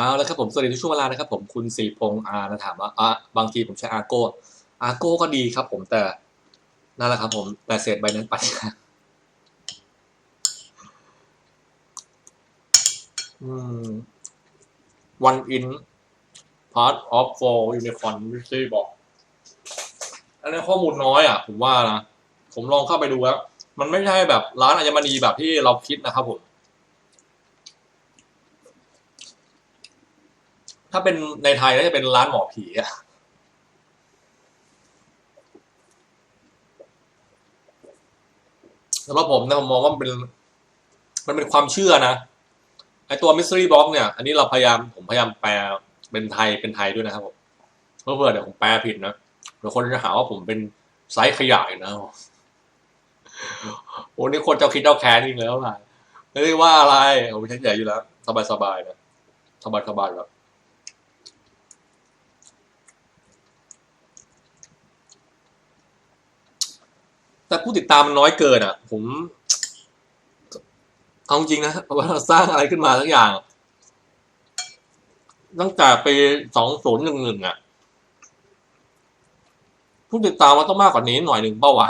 เอาแล้วครับผมสวัสดีทุกช่วงเวลานะครับผมคุณสิริพงษ์อานะถามว่าอะบางทีผมใช้อาโก้อาโก้ก็ดีครับผมแต่นั่นแหละครับผมแต่เศษใบนั้นไปอืม one in part of four unicorn mystery บอก อันนี้ข้อมูลน้อยอะ ผมว่านะ ผมลองเข้าไปดูแล้ว มันไม่ใช่แบบร้านอัญมณีแบบที่เราคิดนะครับผม ถ้าเป็นในไทยก็จะเป็นร้านหมอผีอะสำหรับผมนะผมมองว่ามันเป็น มันเป็นความเชื่อนะไอตัว mystery box เนี่ย อันนี้เราพยายามผมพยายามแปลเป็นไทยเป็นไทยด้วยนะครับผมเพื่อเดี๋ยวผมแปลผิดนะเดี๋ยวคนจะหาว่าผมเป็นไซส์ขยายนะโอ้นี่คนเจ้าคิดเจ้าแค้นจริงแล้วล่ะไม่ได้ว่าอะไรผมใช้ใหญ่อยู่แล้ว สบายสบายนะสบายสบายๆแบบ แต่ผู้ติดตามมันน้อยเกินอะ ผมเอาจริงนะว่าเราสร้างอะไรขึ้นมาทั้งอย่าง ตั้งแต่ปีสองศูนย์หนึ่งหนึ่งอะ ผู้ติดตามมันต้องมากกว่านี้หน่อยหนึ่งเป้าวะ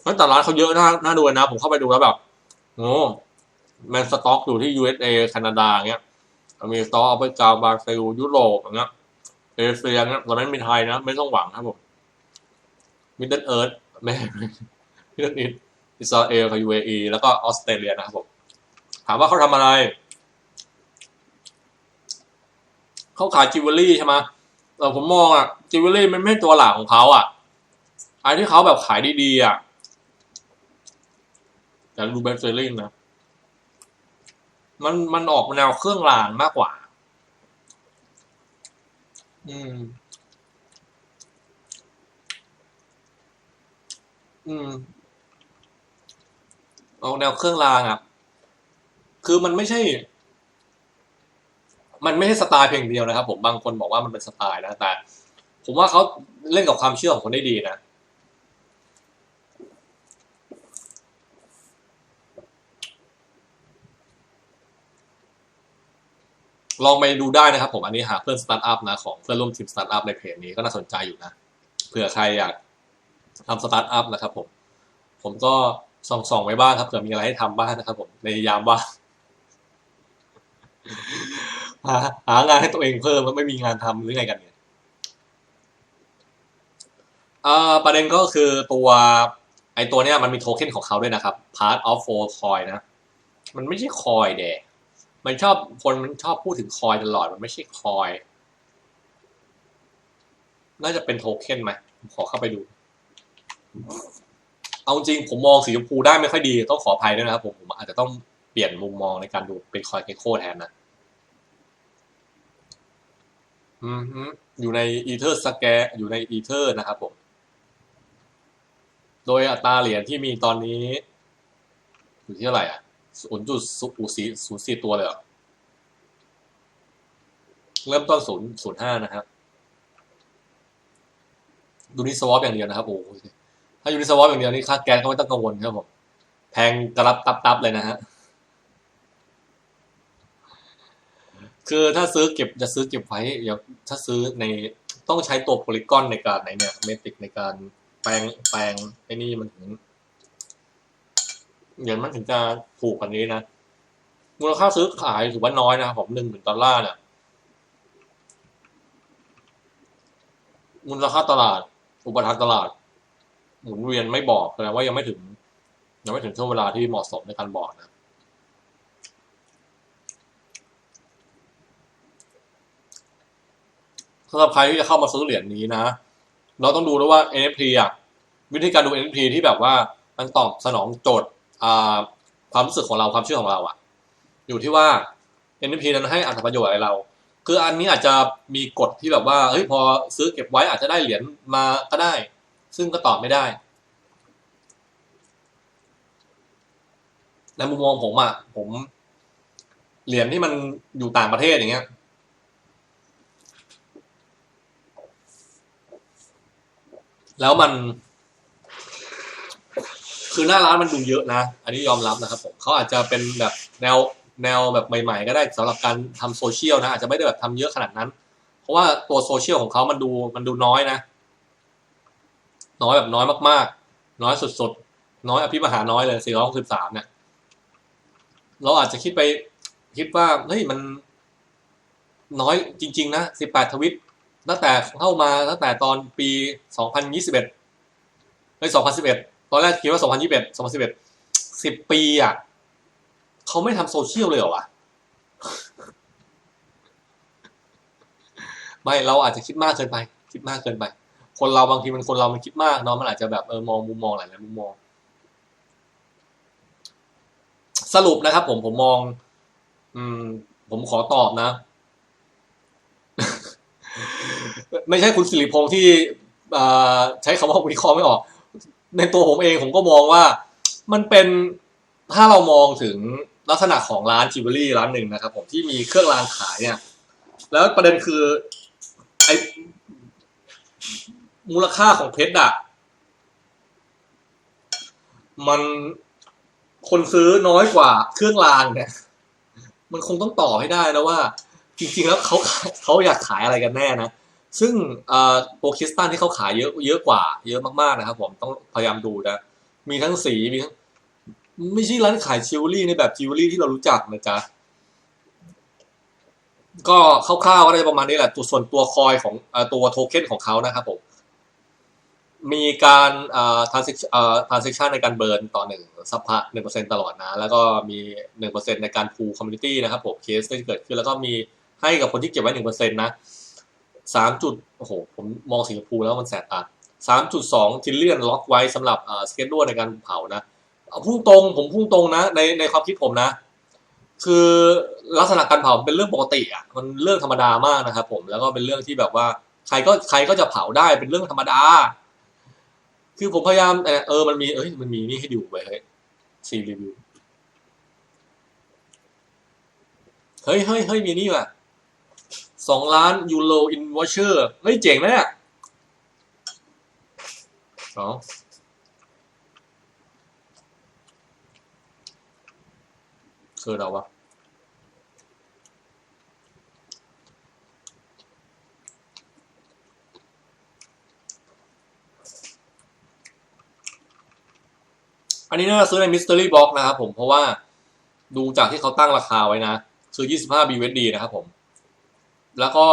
เพราะแต่ร้านเขาเยอะน่าน่าดูนะ ผมเข้าไปดูแล้วแบบโอ้แมนสต็อกอยู่ที่ USA แคนาดาเงี้ยมีสต็อกเอเมริกาบราซิลยุโรปอย่างเงี้ยเอเชียเงี้ยเราไม่มีไทยนะ ไม่ต้องหวังครับผมมิดเดิลเอิร์ธ ไม่มิดเดิลอิสอิสราเอลกับ UAE แล้วก็ออสเตรเลียนะครับผมถามว่าเขาทำอะไร เขาขายจิวเวลรี่ใช่ไหมแต่ผมมองอะจิวเวลรี่มันไม่ใช่ตัวหลักของเขาอะไอ้ที่เขาแบบขายดีๆอะแต่ดูเบสเซอร์ลิงนะ มันมันออกแนวเครื่องรางมากกว่า อืม อืมออกแนวเครื่องรางอะ คือมันไม่ใช่ มันไม่ใช่สไตล์เพียงเดียวนะครับ ผมบางคนบอกว่ามันเป็นสไตล์นะแต่ ผมว่าเขาเล่นกับความเชื่อของคนได้ดีนะลองไปดูได้นะครับผมอันนี้หาเพื่อนสตาร์ทอัพนะของเพื่อนร่วมทีมสตาร์ทอัพในเพจนี้ก็น่าสนใจอยู่นะเผื่อใครอยาก ทำสตาร์ทอัพนะครับผม ผมก็ส่องส่องไว้บ้างครับเผื่อมีอะไรให้ทำบ้างนะครับ ผมในยามว่างหาหางานให้ตัวเองเพิ่มไม่มีงานทำหรือไงกันเนี่ยอ่าประเด็นก็คือตัวไอตัวเนี้ยมันมีโทเค็นของเขาด้วยนะครับ part of four coin นะ มันไม่ใช่คอยเดมันชอบคนมันชอบพูดถึงคอยตลอดมันไม่ใช่คอย น่าจะเป็นโทเค็นไหมผมขอเข้าไปดู เอาจริงผมมองสีชมพูได้ไม่ค่อยดีต้องขออภัยด้วยนะครับผมผมอาจจะต้องเปลี่ยนมุมมองในการดูเป็นคอยเกโคแทนนะอืมอยู่ในอีเทอร์สแกอยู่ในอีเทอร์นะครับผม โดยอัตราเหรียญที่มีตอนนี้ อยู่ที่เท่าไหร่อะศูนย์จุดศูนย์สี่ศูนย์สี่ตัวเลยเหรอเริ่มต้นศูนย์ศูนย์ห้านะครับ ดูนี่สวอปอย่างเดียวนะครับ โอ้โห ถ้าอยู่ในสวอปอย่างเดียวนี่ค่าแก๊สก็ไม่ต้องกังวลครับผม แพงกระรับตับตับเลยนะฮะ คือถ้าซื้อเก็บจะซื้อเก็บไว้อย่าถ้าซื้อในต้องใช้ตัวโพลีกอนในการในเนี่ยเมติกในการแปลงแปลงไอ้นี่มันถึงเดี๋ยวมันถึงจะถูกกว่านี้นะ มูลค่าซื้อขายถือว่าน้อยนะครับผมหนึ่งหมื่นดอลลาร์เนี่ยมูลค่าตลาด อุปทานตลาด หมุนเวียนไม่บอกแสดงว่ายังไม่ถึงยังไม่ถึงช่วงเวลาที่เหมาะสมในการบอกนะสำหรับใครที่จะเข้ามาซื้อเหรียญนี้นะ เราต้องดูด้วยว่า NFT อะวิธีการดู NFT ที่แบบว่ามันตอบสนองโจทย์ความรู้สึกของเราความเชื่อของเราอะอยู่ที่ว่า NFT นั้นให้อัตประโยชน์อะไรเรา คืออันนี้อาจจะมีกฎที่แบบว่าเฮ้ยพอซื้อเก็บไว้อาจจะได้เหรียญมาก็ได้ ซึ่งก็ตอบไม่ได้ในมุมมองผมอะ ผม เหรียญที่มันอยู่ต่างประเทศอย่างเงี้ย แล้วมัน คือหน้าร้านมันดูเยอะนะ อันนี้ยอมรับนะครับผมเขาอาจจะเป็นแบบแนวแนวแบบใหม่ๆ ก็ได้สำหรับการทำโซเชียลนะ อาจจะไม่ได้แบบทำเยอะขนาดนั้น เพราะว่าตัวโซเชียลของเขามันดูมันดูน้อยนะ น้อยแบบน้อยมากๆ น้อยสุดๆ น้อยอภิมหาน้อยเลย463เนี่ย เราอาจจะคิดไปคิดว่าเฮ้ยมันน้อยจริง ๆ นะ18ทวิตตั้งแต่เข้ามาตั้งแต่ตอนปี2021เฮ้ย2011ตอนแรกคิดว่า2021 2011 10ปีอะเขาไม่ทำโซเชียลเลยเหรอวะไม่เราอาจจะคิดมากเกินไป คิดมากเกินไป คนเราบางทีมันคนเรามันคิดมากเนาะมันอาจจะแบบเออมองมุมมองหลายๆมุมมอง สรุปนะครับผมผมมอง อืม ผมขอตอบนะ ไม่ใช่คุณสิริพงษ์ที่ใช้คำว่าวิเคราะห์ไม่ออก ในตัวผมเองผมก็มองว่ามันเป็นถ้าเรามองถึงลักษณะของร้านจิวเวลรี่ร้านหนึ่งนะครับ ผมที่มีเครื่องรางขายเนี่ย แล้วประเด็นคือไอ มูลค่าของเพชรอะมันคนซื้อน้อยกว่าเครื่องรางเนี่ย มันคงต้องต่อให้ได้นะว่า จริงๆแล้วเขาเขาอยากขายอะไรกันแน่นะ ซึ่งเอ่อโปรคิสตัลที่เขาขายเยอะเยอะกว่า เยอะมากๆนะครับ ผมต้องพยายามดูนะ มีทั้งสีมีทั้งไม่ใช่ร้านขายจิวเวลรี่ในแบบจิวเวลรี่ที่เรารู้จักนะจ๊ะก็คร่าวๆก็ได้ประมาณนี้แหละ ตัวส่วนตัวคอยของตัวโทเค็นของเขานะครับผม มีการเอ่อ transaction เอ่อ transaction ในการเบิร์นต่อหนึ่งสัพพะหนึ่งเปอร์เซ็นตลอดนะ แล้วก็มีหนึ่งเปอร์เซ็นในการพูคอมมูนิตี้นะครับผมเคสที่เกิดขึ้นแล้วก็มีให้กับคนที่เก็บไว้หนึ่งเปอร์เซ็นนะสามจุดโอ้โห ผมมองสีชมพูแล้วมันแสบตาสามจุดสองทิลเลียนล็อกไว้สำหรับเอ่อสเกจดในการเผานะพุ่งตรงผมพุ่งตรงนะ ในในความคิดผมนะ คือลักษณะการเผาเป็นเรื่องปกติอะมันเรื่องธรรมดามากนะครับผมแล้วก็เป็นเรื่องที่แบบว่าใครก็ใครก็จะเผาได้เป็นเรื่องธรรมดา คือผมพยายามเออเออมันมีเอ้ยมันมีนี่ให้ดูไปเฮ้ยซีรีวิวเฮ้ยเฮ้ยเฮ้ยมีนี่ว่ะสองล้านยูโรอินวอชเชอร์เฮ้ยเจ๋งนะเนี่ยสอ๋อคือเราวะ อันนี้น่าจะซื้อใน Mystery Box นะครับผมเพราะว่าดูจากที่เขาตั้งราคาไว้นะซื้อ 25 BUSD นะครับผม แล้วก็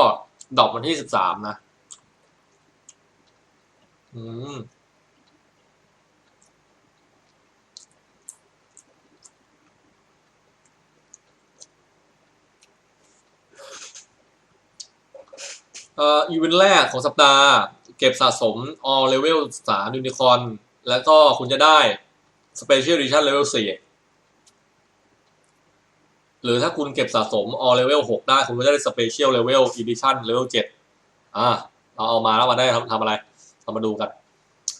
ดอปวันที่ 13 นะ อืมเอ่ออีเวนต์แรกของสัปดาห์ เก็บสะสม all level 3 unicorn แล้วก็คุณจะได้ Special Edition Level 4หรือถ้าคุณเก็บสะสม all level 6ได้ คุณก็จะได้ Special Level Edition Level 7อ่าเราเอามาแล้วมาได้ทำทำอะไรเรามาดูกัน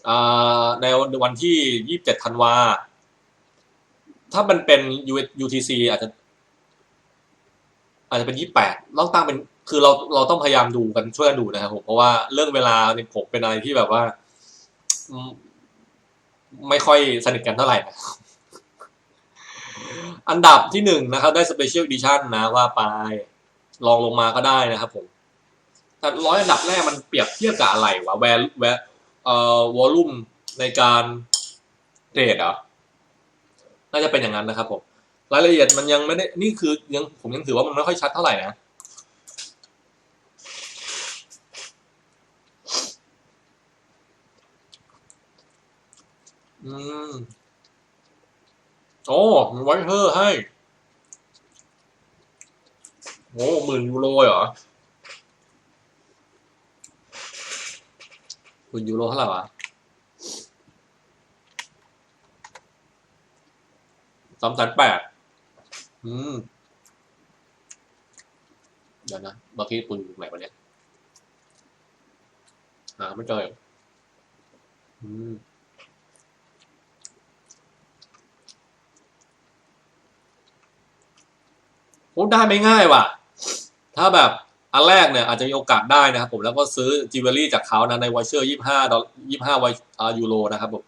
อ่าในวันที่27ธันวา ถ้ามันเป็น UTC อาจจะ อาจจะเป็น28ต้องตั้งเป็นคือเราเราต้องพยายามดูกันช่วยกันดูนะครับผมเพราะว่าเรื่องเวลาเนี่ยผมเป็นอะไรที่แบบว่า ไม่ค่อยสนิทกันเท่าไหร่นะอันดับที่หนึ่งนะครับ ได้ Special Edition นะว่าไปลองลงมาก็ได้นะครับผม แต่ร้อยอันดับแรกมันเปรียบเทียบกับอะไรวะแวร์แวร์เอ่อวอลลุ่มในการเทรดเหรอน่าจะเป็นอย่างนั้นนะครับผม รายละเอียดมันยังไม่ได้ นี่คือยังผมยังถือว่ามันไม่ค่อยชัดเท่าไหร่นะ อืมโอ้มีไวท์เทอร์ให้ โอ้หมื่นยูโรเหรอหมื่นยูโรเท่าไหร่วะสามแสนแปดอืม เดี๋ยวนะเมื่อกี้คุณอยู่ไหนวะเนี่ยหาไม่เจออยู่อืม โอ้ได้ไม่ง่ายว่ะ ถ้าแบบอันแรกเนี่ยอาจจะมีโอกาสได้นะครับผมแล้วก็ซื้อจิวเวลรี่จากเขานะในวอเชอร์ยี่ห้าดอลยี่ห้าไวยูโรนะครับผม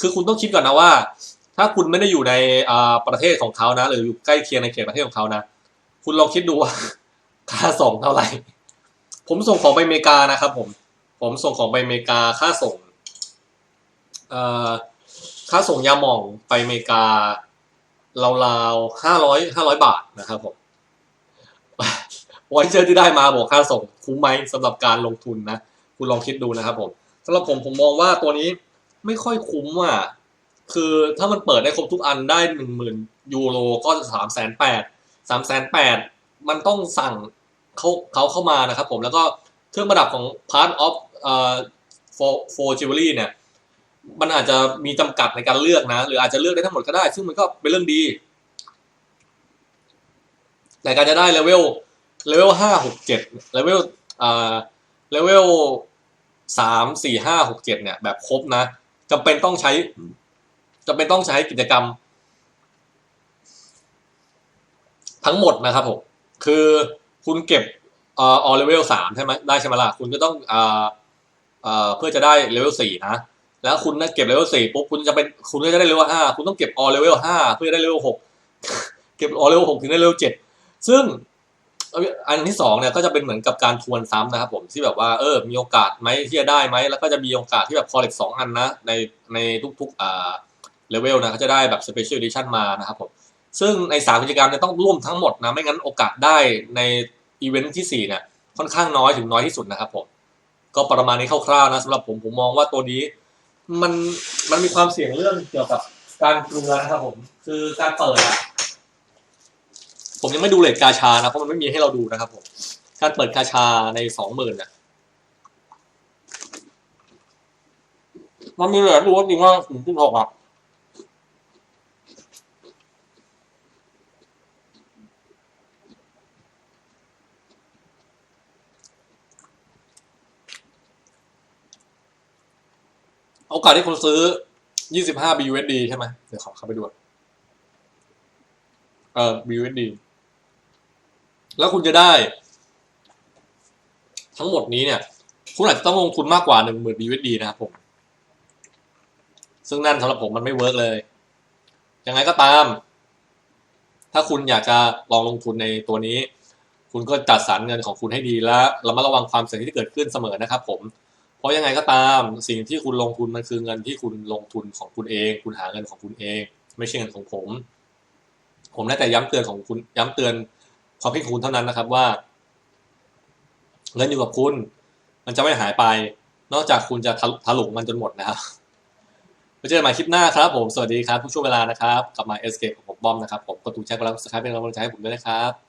คือคุณต้องคิดก่อนนะว่า ถ้าคุณไม่ได้อยู่ในประเทศของเขานะ หรืออยู่ใกล้เคียงในเขตประเทศของเขานะ คุณลองคิดดูว่าค่าส่งเท่าไหร่ ผมส่งของไปอเมริกานะครับผม ผมส่งของไปอเมริกาค่าส่งค่าส่งยาหม่องไปอเมริกา ราวๆห้าร้อยห้าร้อยบาทนะครับผมวอยเจอร์ที่ได้มาบอกค่าส่งคุ้มไหมสำหรับการลงทุนนะ คุณลองคิดดูนะครับผมสำหรับผมผมมองว่าตัวนี้ไม่ค่อยคุ้มอะคือถ้ามันเปิดได้ครบทุกอันได้หนึ่งหมื่นยูโรก็สามแสนแปดสามแสนแปดมันต้องสั่งเขาเขาเข้ามานะครับผมแล้วก็เครื่องประดับของ part of เอ่อ for for jewelry เนี่ย มันอาจจะมีจำกัดในการเลือกนะ หรืออาจจะเลือกได้ทั้งหมดก็ได้ ซึ่งมันก็เป็นเรื่องดี แต่การจะได้เลเวลเลเวลห้าหกเจ็ดเลเวลอ่าเลเวลสามสี่ห้าหกเจ็ดเนี่ย แบบครบนะจำเป็นต้องใช้จำเป็นต้องใช้กิจกรรม ทั้งหมดนะครับผมคือคุณเก็บเอ่ออเลเวลสามใช่ไหมได้ใช่ไหมล่ะคุณก็ต้องอ่าเอ่อเพื่อจะได้เลเวลสี่นะ แล้วคุณนะเก็บเลเวลสี่ปุ๊บคุณจะเป็นคุณก็จะได้เลเวลห้าคุณต้องเก็บอเลเวลห้าเพื่อได้เลเวลหกเก็บอเลเวลหกถึงได้เลเวลเจ็ดซึ่งอันที่สองเนี่ยก็จะเป็นเหมือนกับการทวนซ้ำนะครับผมที่แบบว่าเออมีโอกาสไหมที่จะได้ไหมแล้วก็จะมีโอกาสที่แบบคอลเลกสองอันนะในในทุกๆอ่าเลเวลนะเขาจะได้แบบสเปเชียลดิชั่นมานะครับผมซึ่งในสามกิจกรรมเนี่ยต้องร่วมทั้งหมดนะไม่งั้นโอกาสได้ในอีเวนท์ที่สี่เนี่ยค่อนข้างน้อยถึงน้อยที่สุดนะครับผมก็ประมาณนี้คร่าวๆนะสำหรับผมผมมองว่าตัวนี้ มันมันมีความเสี่ยงเรื่องเกี่ยวกับการเกลือนะครับผม คือการเปิดอะผมยังไม่ดูเลทกาชานะเพราะมันไม่มีให้เราดูนะครับผมการเปิดกาชาในสองหมื่นเนี่ยมันมีเหลือดูว่าจริงว่าถึงที่หกอะ โอกาสที่คุณซื้อ 25 BUSD ใช่ไหมเดี๋ยวขอเข้าไปดูเออ BUSD แล้วคุณจะได้ ทั้งหมดนี้เนี่ย คุณอาจจะต้องลงทุนมากกว่า 10,000 BUSD นะครับผม ซึ่งนั่นสำหรับผมมันไม่เวิร์กเลย ยังไงก็ตาม ถ้าคุณอยากจะลองลงทุนในตัวนี้ คุณก็จัดสรรเงินของคุณให้ดีและระมัดระวังความเสี่ยงที่เกิดขึ้นเสมอนะครับผม เพราะยังไงก็ตามสิ่งที่คุณลงทุนมันคือเงินที่คุณลงทุนของคุณเอง คุณหาเงินของคุณเอง ไม่ใช่เงินของผม ผมได้แต่ย้ำเตือนของคุณย้ำเตือนความคิดของคุณเท่านั้นนะครับว่า เงินอยู่กับคุณ มันจะไม่หายไป นอกจากคุณจะถลุงมันจนหมดนะครับไว้เจอกันใหม่คลิปหน้าครับผม สวัสดีครับทุกช่วงเวลานะครับ กลับมาเอสเกของผมบอมนะครับ ผมกดถูกแชร์กดไลค์กดซับสไครป์เป็นกำลังใจให้ผมด้วยนะครับ